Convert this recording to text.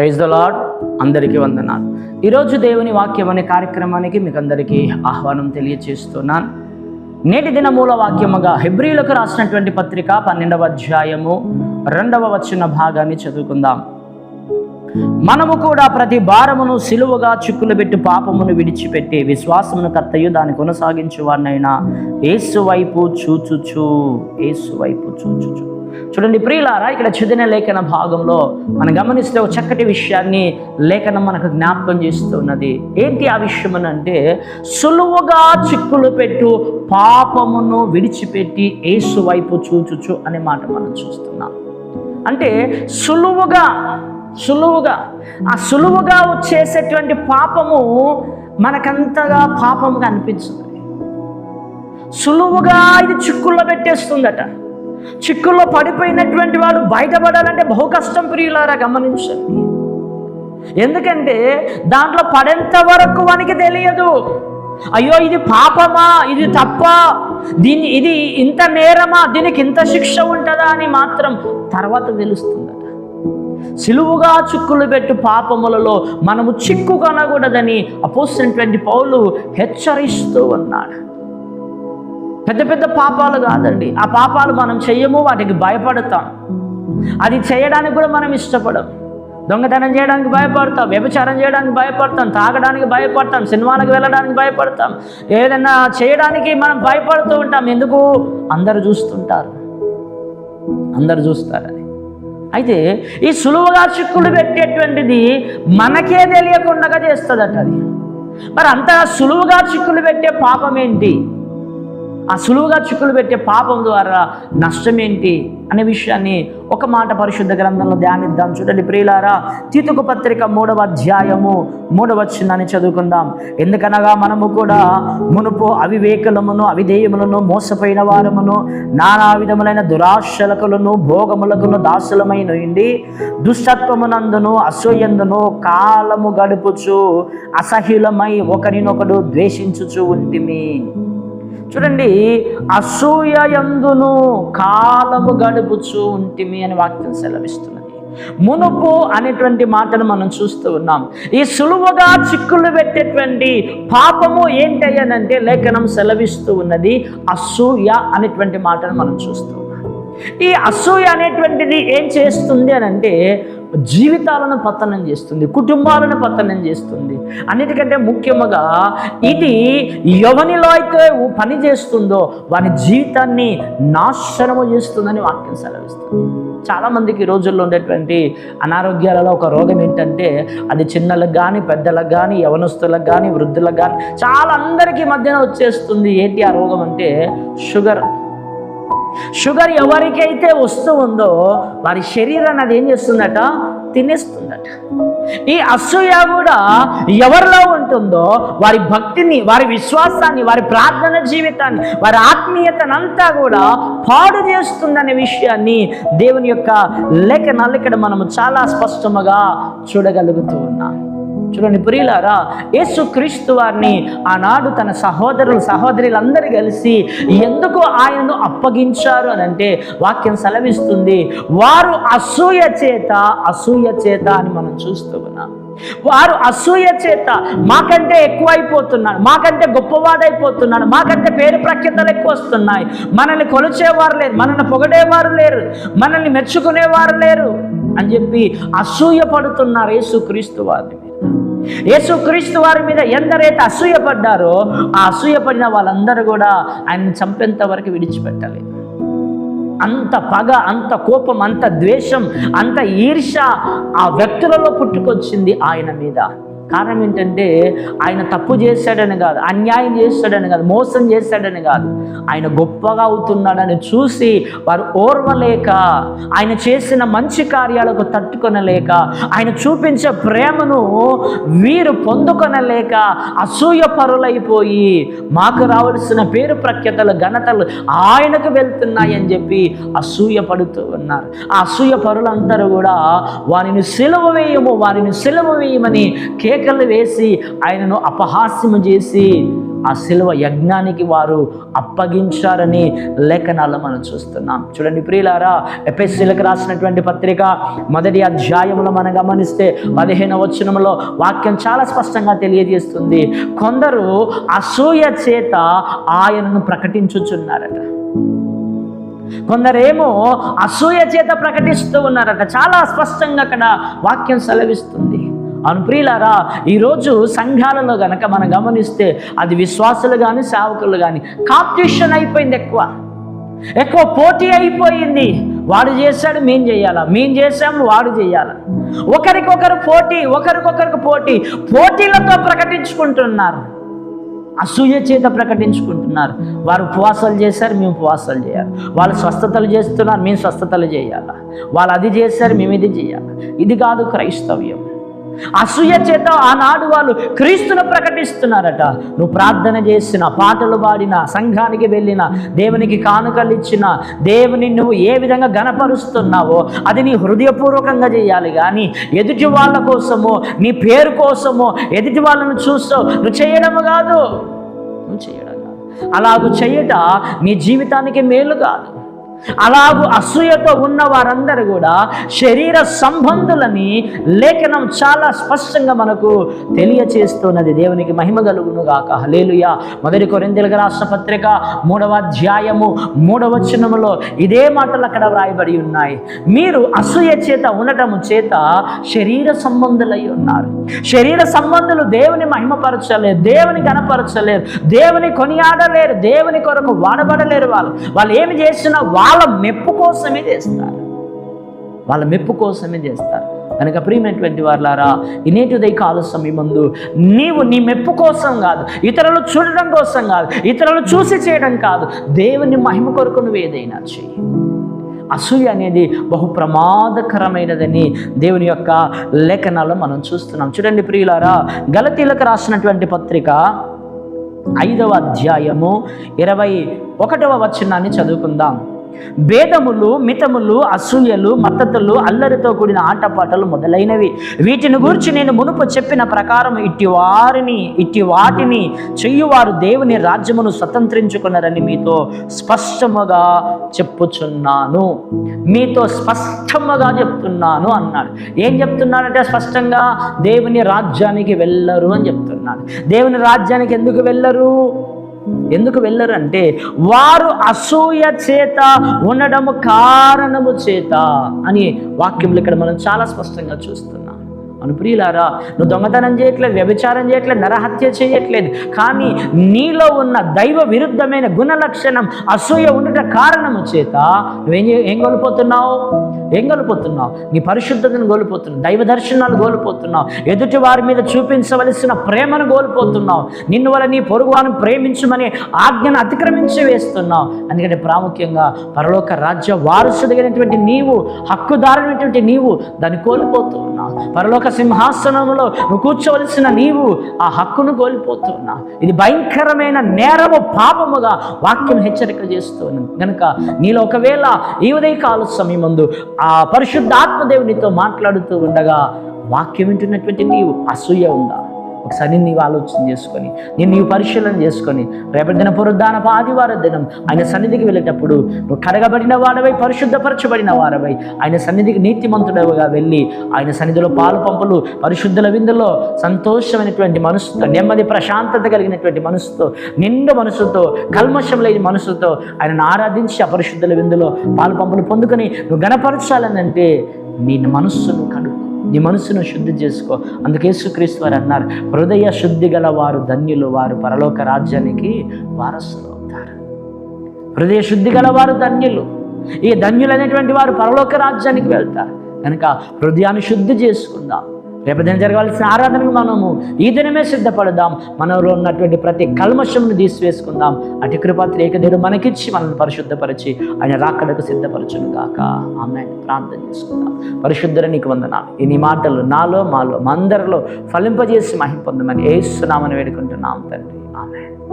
Praise the lord అందరికీ వందనాలు. ఈరోజు దేవుని వాక్యం అనే కార్యక్రమానికి మీకు అందరికీ ఆహ్వానం తెలియచేస్తున్నాను. నేటి దిన మూల వాక్యముగా హెబ్రిలకు రాసినటువంటి పత్రిక పన్నెండవ అధ్యాయము రెండవ వచ్చిన భాగాన్ని చదువుకుందాం. మనము కూడా ప్రతి భారమును సిలువగా చిక్కులు పెట్టి పాపమును విడిచిపెట్టి విశ్వాసమును కర్తయు దాన్ని కొనసాగించువాడినైనా ఏసు వైపు చూచుచు. ఏసు వైపు చూచుచు. చూడండి ప్రియులారా ఇక్కడ చదివిన లేఖన భాగంలో మనం గమనిస్తే ఒక చక్కటి విషయాన్ని లేఖనం మనకు జ్ఞాపకం చేస్తున్నది. ఏంటి ఆ విషయం అని అంటే సులువుగా చిక్కులు పెట్టు పాపమును విడిచిపెట్టి ఏసు వైపు చూచుచు అనే మాట మనం చూస్తున్నాం. అంటే సులువుగా సులువుగా ఆ సులువుగా వచ్చేసేటువంటి పాపము మనకంతగా పాపముగా అనిపించదు. సులువుగా ఇది చిక్కుల్లో పెట్టేస్తుందట. చిక్కుల్లో పడిపోయినటువంటి వాడు బయటపడాలంటే బహు కష్టం ప్రియులారా గమనించండి. ఎందుకంటే దాంట్లో పడేంత వరకు వానికి తెలియదు. అయ్యో ఇది పాపమా? ఇది తప్ప? దీన్ని ఇది ఇంత నేరమా? దీనికి ఇంత శిక్ష ఉంటుందా అని మాత్రం తర్వాత తెలుస్తుందట. సిలువుగా చిక్కులు పెట్టు పాపములలో మనము చిక్కు కొనకూడదని అపోసినటువంటి పౌలు హెచ్చరిస్తూ ఉన్నాడు. పెద్ద పెద్ద పాపాలు కాదండి. ఆ పాపాలు మనం చెయ్యము వాటికి భయపడతాం. అది చేయడానికి కూడా మనం ఇష్టపడం. దొంగతనం చేయడానికి భయపడతాం వ్యభిచారం చేయడానికి భయపడతాం తాగడానికి భయపడతాం సినిమాలకు వెళ్ళడానికి భయపడతాం. ఏదైనా చేయడానికి మనం భయపడుతూ ఉంటాం. ఎందుకు? అందరు చూస్తుంటారు. అందరు చూస్తారని అయితే ఈ సులువుగా చిక్కులు పెట్టేటువంటిది మనకే తెలియకుండా చేస్తుందట అది. మరి అంత సులువుగా చిక్కులు పెట్టే పాపం ఏంటి? ఆ సులువుగా చిక్కులు పెట్టే పాపం ద్వారా నష్టం ఏంటి అనే విషయాన్ని ఒక మాట పరిశుద్ధ గ్రంథంలో ధ్యానిద్దాం. చూడండి ప్రియులారా తీతుకు పత్రిక మూడవ అధ్యాయము మూడవచ్చిందని చదువుకుందాం. ఎందుకనగా మనము కూడా మునుపు అవివేకులమును అవిధేయములను మోసపోయిన వారమును నానా విధములైన దురాశలకులను భోగములకును దాసులమైన ఉండి దుష్టత్వమునందును అసూయందును కాలము గడుపుచు అసహ్యులమై ఒకరినొకడు ద్వేషించుచు ఉంటిమి. చూడండి అసూయ యందును కాలము గడుపుచూ ఉంటిమి అని వాక్యం సెలవిస్తున్నది. మునుపు అనేటువంటి మాటను మనం చూస్తూ ఉన్నాం. ఈ సులువుగా చిక్కులు పెట్టేటువంటి పాపము ఏంటయ్యానంటే లేఖనం సెలవిస్తూ ఉన్నది అసూయ అనేటువంటి మాటను మనం చూస్తూ ఉన్నాం. ఈ అసూయ అనేటువంటిది ఏం చేస్తుంది అని అంటే జీవితాలను పతనం చేస్తుంది కుటుంబాలను పతనం చేస్తుంది. అన్నిటికంటే ముఖ్యముగా ఇది ఎవనిలో అయితే పని చేస్తుందో వారి జీవితాన్ని నాశనము చేస్తుందని వాక్యం సెలవిస్తుంది. చాలామందికి ఈ రోజుల్లో ఉండేటువంటి అనారోగ్యాలలో ఒక రోగం ఏంటంటే అది చిన్నలకు కానీ పెద్దలకు కానీ యవనస్తులకు కానీ వృద్ధులకు కానీ చాలా అందరికీ మధ్యన వచ్చేస్తుంది. ఏంటి ఆ రోగం అంటే షుగర్. షుగర్ ఎవరికైతే వస్తూ ఉందో వారి శరీరాన్ని అది ఏం చేస్తుందట? తినేస్తుందట. ఈ అసూయ కూడా ఎవరిలో ఉంటుందో వారి భక్తిని వారి విశ్వాసాన్ని వారి ప్రార్థన జీవితాన్ని వారి ఆత్మీయతనంతా కూడా పాడు చేస్తుందనే విషయాన్ని దేవుని యొక్క లేఖనాలు ఇక్కడ మనము చాలా స్పష్టముగా చూడగలుగుతూ ఉన్నాం. చూడండి ప్రియులారా యేసు క్రీస్తు వారిని ఆనాడు తన సహోదరులు సహోదరులందరూ కలిసి ఎందుకు ఆయనను అప్పగించారు అని అంటే వాక్యం సెలవిస్తుంది వారు అసూయ చేత అసూయ చేత అని మనం చూస్తూ ఉన్నాం. వారు అసూయ చేత మాకంటే ఎక్కువైపోతున్నాడు మాకంటే గొప్పవాడైపోతున్నాడు మాకంటే పేరు ప్రఖ్యాతలు ఎక్కువ వస్తున్నాయి. మనల్ని కొలిచేవారు లేరు మనల్ని పొగడేవారు లేరు మనల్ని మెచ్చుకునేవారు లేరు అని చెప్పి అసూయ పడుతున్నారు యేసుక్రీస్తు వారిని. యేసుక్రీస్తు వారి మీద ఎందరైతే అసూయపడ్డారో ఆ అసూయపడిన వాళ్ళందరూ కూడా ఆయన్ని చంపేంత వరకు విడిచిపెట్టాలి అంత పగ అంత కోపం అంత ద్వేషం అంత ఈర్ష ఆ వ్యక్తులలో పుట్టుకొచ్చింది ఆయన మీద. కారణం ఏంటంటే ఆయన తప్పు చేశాడని కాదు అన్యాయం చేశాడని కాదు మోసం చేశాడని కాదు. ఆయన గొప్పగా అవుతున్నాడని చూసి వారు ఓర్వలేక ఆయన చేసిన మంచి కార్యాలకు తట్టుకొనలేక ఆయన చూపించే ప్రేమను వీరు పొందుకొనలేక అసూయ పరులైపోయి మాకు రావాల్సిన పేరు ప్రఖ్యాతలు ఘనతలు ఆయనకు వెళ్తున్నాయని చెప్పి అసూయ పడుతూ ఉన్నారు. ఆ అసూయ పరులందరూ కూడా వారిని సెలవు వేయము వారిని సెలవు వేయమని కేకలు వేసి ఆయనను అపహాస్యము చేసి ఆ శిల్వ యజ్ఞానికి వారు అప్పగించారని లేఖనాల్లో మనం చూస్తున్నాం. చూడండి ప్రియులారా ఎపిఎస్సీలకు రాసినటువంటి పత్రిక మొదటి అధ్యాయంలో మనం గమనిస్తే పదిహేను వచనంలో వాక్యం చాలా స్పష్టంగా తెలియజేస్తుంది. కొందరు అసూయ చేత ఆయనను ప్రకటించుచున్నారట. కొందరేమో అసూయ చేత ప్రకటిస్తూ ఉన్నారట. చాలా స్పష్టంగా అక్కడ వాక్యం సెలవిస్తుంది. అనుప్రియులారా ఈరోజు సంఘాలలో గనక మనం గమనిస్తే అది విశ్వాసులు కానీ సేవకులు కానీ కాంపిటీషన్ అయిపోయింది ఎక్కువ. ఎక్కువ పోటీ అయిపోయింది. వాడు చేశాడు మేం చేయాలా? మేం చేసాము వాడు చేయాలా? ఒకరికొకరు పోటీ ఒకరికొకరికి పోటీ పోటీలతో ప్రకటించుకుంటున్నారు. అసూయ చేత ప్రకటించుకుంటున్నారు. వారు ఉపవాసాలు చేశారు మేము ఉపవాసాలు చేయాలి. వాళ్ళు స్వస్థతలు చేస్తున్నారు మేము స్వస్థతలు చేయాలా? వాళ్ళు అది చేశారు మేము ఇది చేయాలి? ఇది కాదు క్రైస్తవ్యం. అసూయ చేత ఆనాడు వాళ్ళు క్రీస్తును ప్రకటిస్తున్నారట. నువ్వు ప్రార్థన చేసిన పాటలు పాడిన సంఘానికి వెళ్ళిన దేవునికి కానుకలు ఇచ్చిన దేవుని నువ్వు ఏ విధంగా గనపరుస్తున్నావో అది నీ హృదయపూర్వకంగా చేయాలి. కానీ ఎదుటి వాళ్ళ కోసమో నీ పేరు కోసమో ఎదుటి వాళ్ళను చూస్తావు. నువ్వు చేయడము కాదు. నువ్వు చేయడం కాదు. అలాగ చేయట నీ జీవితానికి మేలు కాదు. అలాగూ అసూయతో ఉన్న వారందరూ కూడా శరీర సంబంధులని లేఖనం చాలా స్పష్టంగా మనకు తెలియచేస్తున్నది. దేవునికి మహిమ కలుగును గాక హలేలుయా మొదటి కొరిందెలుగు రాష్ట్ర పత్రిక మూడవ అధ్యాయము మూడవచనములో ఇదే మాటలు అక్కడ వ్రాయబడి ఉన్నాయి. మీరు అసూయ చేత ఉండటము చేత శరీర సంబంధులై ఉన్నారు. శరీర సంబంధులు దేవుని మహిమపరచలేరు దేవుని గణపరచలేరు దేవుని కొనియాడలేరు దేవుని కొరకు వాడబడలేరు వాళ్ళు. వాళ్ళు ఏమి చేసినా వాళ్ళ మెప్పు కోసమే చేస్తారు. వాళ్ళ మెప్పు కోసమే చేస్తారు. కనుక ప్రియమైనటువంటి వారులారా ఈ నేటి ఉదయ కాల సమయమందు. నీవు నీ మెప్పు కోసం కాదు ఇతరులు చూడడం కోసం కాదు ఇతరులు చూసి చేయడం కాదు. దేవుని మహిమ కొరకు నువ్వు ఏదైనా చెయ్యి. అసూయ అనేది బహు ప్రమాదకరమైనదని దేవుని యొక్క లేఖనాల్లో మనం చూస్తున్నాం. చూడండి ప్రియులారా గలతీలకు రాసినటువంటి పత్రిక ఐదవ అధ్యాయము ఇరవై ఒకటవ వచనాన్ని చదువుకుందాం. భేదములు మితములు అసూయలు మద్దతులు అల్లరితో కూడిన ఆటపాటలు మొదలైనవి. వీటిని గురించి నేను మునుపు చెప్పిన ప్రకారం ఇట్టి వారిని ఇట్టి వాటిని చెయ్యువారు దేవుని రాజ్యమును స్వతంత్రించుకున్నారని మీతో స్పష్టముగా చెప్పుచున్నాను. మీతో స్పష్టముగా చెప్తున్నాను అన్నాడు. ఏం చెప్తున్నాడంటే స్పష్టంగా దేవుని రాజ్యానికి వెళ్ళరు అని చెప్తున్నాడు. దేవుని రాజ్యానికి ఎందుకు వెళ్ళరు? ఎందుకు వెళ్ళరు అంటే వారు అసూయ చేత ఉండడము కారణము చేత అని వాక్యములు ఇక్కడ మనం చాలా స్పష్టంగా చూస్తాం అను ప్రియులారా నువ్వు దొంగతనం చేయట్లేదు వ్యభిచారం చేయట్లేదు నరహత్య చేయట్లేదు. కానీ నీలో ఉన్న దైవ విరుద్ధమైన గుణ లక్షణం అసూయ ఉండట కారణము చేత నువ్వేం ఏం కోల్పోతున్నావు? ఏం కోల్పోతున్నావు? నీ పరిశుద్ధతను కోల్పోతున్నావు దైవ దర్శనాలు కోల్పోతున్నావు ఎదుటి వారి మీద చూపించవలసిన ప్రేమను కోల్పోతున్నావు నిన్ను వల్ల నీ పొరుగువాను ప్రేమించమని ఆజ్ఞను అతిక్రమించి వేస్తున్నావు. ఎందుకంటే ప్రాముఖ్యంగా పరలోక రాజ్య వారసుడిగినటువంటి నీవు హక్కుదారైనటువంటి నీవు దాన్ని కోల్పోతూ ఉన్నావు పరలోక సింహాసనంలో నువ్వు కూర్చోవలసిన నీవు ఆ హక్కును కోల్పోతున్నా. ఇది భయంకరమైన నేరము పాపముగా వాక్యం హెచ్చరిక చేస్తూ కనుక నీలో ఒకవేళ ఈ ఉదయకాల సమయమందు ఆ పరిశుద్ధాత్మదేవునితో మాట్లాడుతూ ఉండగా వాక్యం వింటున్నటువంటి నీవు అసూయ ఉందా ఒకసారి నీవు ఆలోచన చేసుకొని నేను నీవు పరిశీలన చేసుకొని రేపటి దిన పునరుద్ధానపు ఆదివార దినం ఆయన సన్నిధికి వెళ్ళేటప్పుడు నువ్వు కడగబడిన వాడవై పరిశుద్ధపరచబడిన వారవై ఆయన సన్నిధికి నీతిమంతుడవుగా వెళ్ళి ఆయన సన్నిధిలో పాలు పంపులు పరిశుద్ధుల విందులో సంతోషమైనటువంటి మనసుతో నెమ్మది ప్రశాంతత కలిగినటువంటి మనసుతో నిండు మనసుతో కల్మషం లేని మనసుతో ఆయనను ఆరాధించి అపరిశుద్ధుల విందులో పాలు పంపులు పొందుకొని నువ్వు గణపరచాలని అంటే నీ మనస్సును కడుపు నీ మనసును శుద్ధి చేసుకో. అందుకే యేసుక్రీస్తు వారు అన్నారు హృదయ శుద్ధి గల వారు ధన్యులు వారు పరలోక రాజ్యానికి వారసులు అవుతారు. హృదయ శుద్ధి గల వారు ధన్యులు. ఈ ధన్యులైనటువంటి వారు పరలోక రాజ్యానికి వెళ్తారు. కనుక హృదయాన్ని శుద్ధి చేసుకుందాం. రేపు జరగాల్సిన ఆరాధనకు మనము ఈ దినమే సిద్ధపడదాం. మనలో ఉన్నటువంటి ప్రతి కల్మషమును తీసివేసుకుందాం. అటు కృపాత్రి ఏకదేవుడు మనకిచ్చి మనల్ని పరిశుద్ధపరిచి ఆయన రాకడకు సిద్ధపరచును గాక. ఆమె ప్రార్థన చేసుకుందాం. పరిశుద్ధర నీకు వందనాలు. ఇన్ని మాటలు నాలో మాలో మందరిలో ఫలింపజేసి మహిం పొందమని ఏస్తున్నామని వేడుకుంటున్నాం తండ్రి. ఆమె